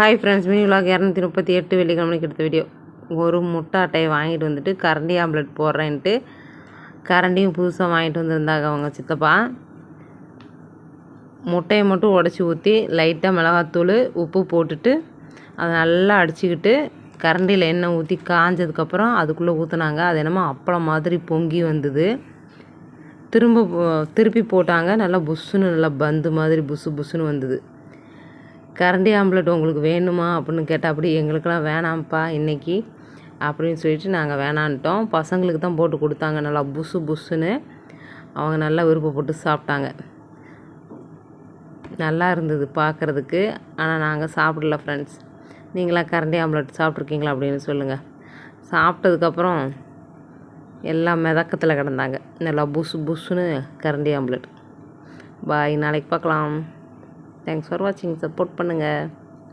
Hi friends mini vlog இரநூத்தி முப்பத்தி எட்டு வெள்ளிக்கிழமைக்கு எடுத்த வீடியோ ஒரு முட்டை அட்டையை வாங்கிட்டு வந்துட்டு கரண்டி ஆம்லெட் போடுறேன்ட்டு. கரண்டியும் புதுசாக வாங்கிட்டு வந்திருந்தாங்க அவங்க சித்தப்பா. முட்டையை மட்டும் உடச்சி ஊற்றி லைட்டாக மிளகாத்தூள் உப்பு போட்டுட்டு அதை நல்லா அடிச்சுக்கிட்டு கரண்டியில் எண்ணெய் ஊற்றி காஞ்சதுக்கப்புறம் அதுக்குள்ளே ஊற்றுனாங்க அது என்னமோ அப்பளம் மாதிரி பொங்கி வந்தது. திரும்ப திருப்பி போட்டாங்க. நல்லா புஷ்ஷுன்னு நல்லா பந்து மாதிரி புஷு புஷ்ஷுன்னு வந்தது. கரண்டி ஆம்லெட் உங்களுக்கு வேணுமா அப்படின்னு கேட்டால் அப்படி எங்களுக்கெல்லாம் வேணாம்ப்பா இன்றைக்கி அப்படின்னு சொல்லிட்டு நாங்கள் வேணான்ட்டோம். பசங்களுக்கு தான் போட்டு கொடுத்தாங்க. நல்லா புசு புசுன்னு அவங்க நல்லா விருப்பப்பட்டு சாப்பிட்டாங்க. நல்லா இருந்தது பார்க்குறதுக்கு ஆனால் நாங்கள் சாப்பிடல ஃப்ரெண்ட்ஸ் நீங்களாம் கரண்டி ஆம்லெட் சாப்பிட்ருக்கீங்களா அப்படின்னு சொல்லுங்கள் சாப்பிட்டதுக்கப்புறம் எல்லாம் மிதக்கத்தில் கிடந்தாங்க. நல்லா புசு புசுன்னு கரண்டி ஆம்லெட் பாய் நாளைக்கு பார்க்கலாம். தேங்க்ஸ் ஃபார் வாட்சிங் சப்போர்ட் பண்ணுங்கள்